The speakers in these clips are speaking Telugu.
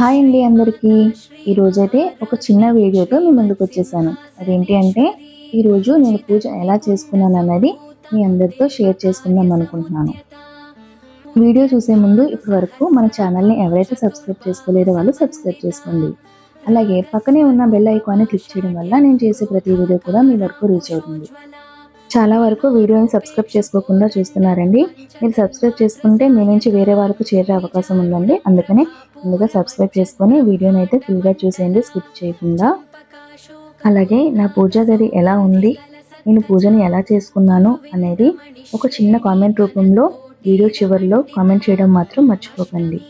హాయ్ అండి అందరికీ. ఈరోజైతే ఒక చిన్న వీడియోతో మీ ముందుకు వచ్చేసాను. అదేంటి అంటే ఈరోజు నేను పూజ ఎలా చేసుకున్నాను అన్నది మీ అందరితో షేర్ చేసుకుందాం అనుకుంటున్నాను. వీడియో చూసే ముందు ఇప్పటి వరకు మన ఛానల్ని ఎవరైతే సబ్స్క్రైబ్ చేసుకోలేదో వాళ్ళు సబ్స్క్రైబ్ చేసుకోండి. అలాగే పక్కనే ఉన్న బెల్ ఐకాన్ని క్లిక్ చేయడం వల్ల నేను చేసే ప్రతి వీడియో కూడా మీ వరకు రీచ్ అవుతుంది. చాలా వరకు వీడియోని సబ్స్క్రైబ్ చేసుకోకుండా చూస్తున్నారండి. మీరు సబ్స్క్రైబ్ చేసుకుంటే మీ నుంచి వేరే వరకు చేరే అవకాశం ఉందండి. అందుకనే ముందుగా సబ్స్క్రైబ్ చేసుకొని వీడియోని అయితే ఫుల్గా చూసేయండి స్కిప్ చేయకుండా. అలాగే నా పూజా గది ఎలా ఉంది? నేను పూజని ఎలా చేసుకున్నాను? అనేది ఒక చిన్న కామెంట్ రూపంలో వీడియో చివరిలో కామెంట్ చేయడం మాత్రం మర్చిపోకండి.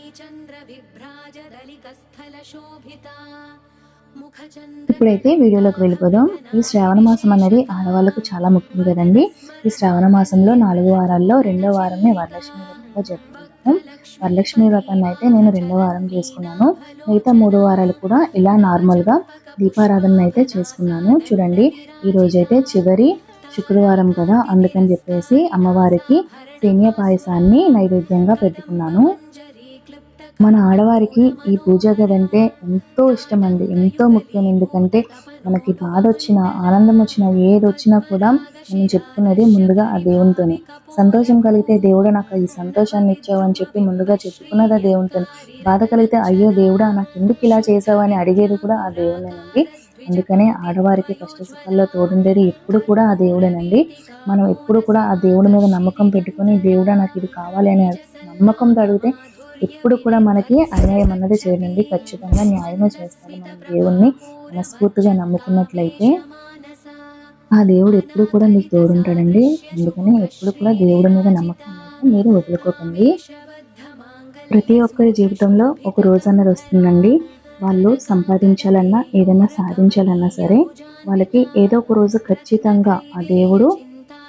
ఇప్పుడైతే వీడియోలోకి వెళ్ళిపోదాం. ఈ శ్రావణ మాసం అనేది ఆడవాళ్ళకు చాలా ముఖ్యం కదండి. ఈ శ్రావణ మాసంలో నాలుగు వారాల్లో రెండో వారమే వరలక్ష్మి వ్రతంగా జరుపుకుంటాం వరలక్ష్మి వ్రతాన్ని అయితే నేను రెండో వారం చేసుకున్నాను. మిగతా మూడు వారాలు కూడా ఇలా నార్మల్గా దీపారాధన అయితే చేసుకున్నాను. చూడండి ఈరోజైతే చివరి శుక్రవారం కదా అందుకని చెప్పేసి అమ్మవారికి సేమియా పాయసాన్ని నైవేద్యంగా పెట్టుకున్నాను. మన ఆడవారికి ఈ పూజ గది అంటే ఎంతో ఇష్టం అండి ఎంతో ముఖ్యం. ఎందుకంటే మనకి బాధ వచ్చినా ఆనందం వచ్చినా ఏది వచ్చినా కూడా మనం చెప్పుకున్నది ముందుగా ఆ దేవునితోనే. సంతోషం కలిగితే దేవుడు నాకు ఈ సంతోషాన్ని ఇచ్చావు అని చెప్పి ముందుగా చెప్పుకున్నది ఆ దేవునితో బాధ కలిగితే అయ్యో దేవుడా నాకు ఎందుకు ఇలా చేసావు అని అడిగేది కూడా ఆ దేవుడేనండి. అందుకనే ఆడవారికి కష్టసుఖాల్లో తోడుండేది ఎప్పుడు కూడా ఆ దేవుడేనండి. మనం ఎప్పుడు కూడా ఆ దేవుడి మీద నమ్మకం పెట్టుకొని దేవుడా నాకు ఇది కావాలి అని నమ్మకంతో అడిగితే ఎప్పుడు కూడా మనకి అన్యాయం అన్నది చేయడండి ఖచ్చితంగా న్యాయమే చేస్తాడు మనం దేవుణ్ణి మనస్ఫూర్తిగా నమ్ముకున్నట్లయితే ఆ దేవుడు ఎప్పుడు కూడా మీకు తోడుంటాడండి. అందుకని ఎప్పుడు కూడా దేవుడి మీద నమ్మకం మీరు వదులుకోకండి. ప్రతి ఒక్కరి జీవితంలో ఒక రోజు అన్నది వస్తుందండి. వాళ్ళు సంపాదించాలన్నా ఏదైనా సాధించాలన్నా సరే వాళ్ళకి ఏదో ఒక రోజు ఖచ్చితంగా ఆ దేవుడు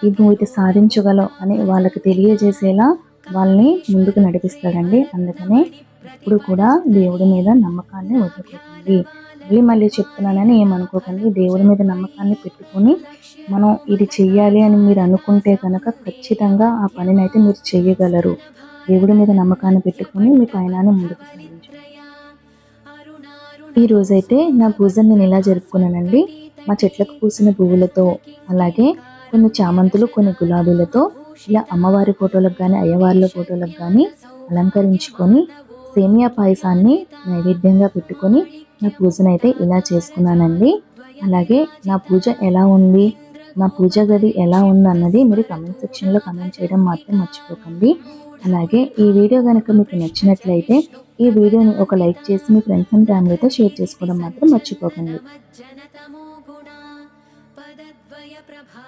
ఇది నువ్వు ఇది సాధించగలవు అని వాళ్ళకి తెలియజేసేలా వాళ్ళని ముందుకు నడిపిస్తాడండి. అందుకనే ఇప్పుడు కూడా దేవుడి మీద నమ్మకాన్ని వదులుకోకండి. మళ్ళీ మళ్ళీ చెప్తున్నానని ఏమనుకోకండి. దేవుడి మీద నమ్మకాన్ని పెట్టుకొని మనం ఇది చెయ్యాలి అని మీరు అనుకుంటే కనుక ఖచ్చితంగా ఆ పనిని అయితే మీరు చెయ్యగలరు. దేవుడి మీద నమ్మకాన్ని పెట్టుకొని మీ పయనాన్ని ముందుకు సాగించండి. ఈ రోజైతే నా పూజను నేను ఇలా జరుపుకున్నానండి. మా చెట్లకు పూసిన పువ్వులతో అలాగే కొన్ని చామంతులు కొన్ని గులాబీలతో ఇలా అమ్మవారి ఫోటోలకు కానీ అయ్యవార్ల ఫోటోలకు కానీ అలంకరించుకొని సేమియా పాయసాన్ని నైవేద్యంగా పెట్టుకొని నా పూజనైతే ఇలా చేసుకున్నానండి. అలాగే నా పూజ ఎలా ఉంది? నా పూజ గది ఎలా ఉంది అన్నది మీరు కమెంట్ సెక్షన్లో కమెంట్ చేయడం మాత్రం మర్చిపోకండి. అలాగే ఈ వీడియో కనుక మీకు నచ్చినట్లయితే ఈ వీడియోని ఒక లైక్ చేసి మీ ఫ్రెండ్స్ అండ్ ఫ్యామిలీతో షేర్ చేసుకోవడం మాత్రం మర్చిపోకండి.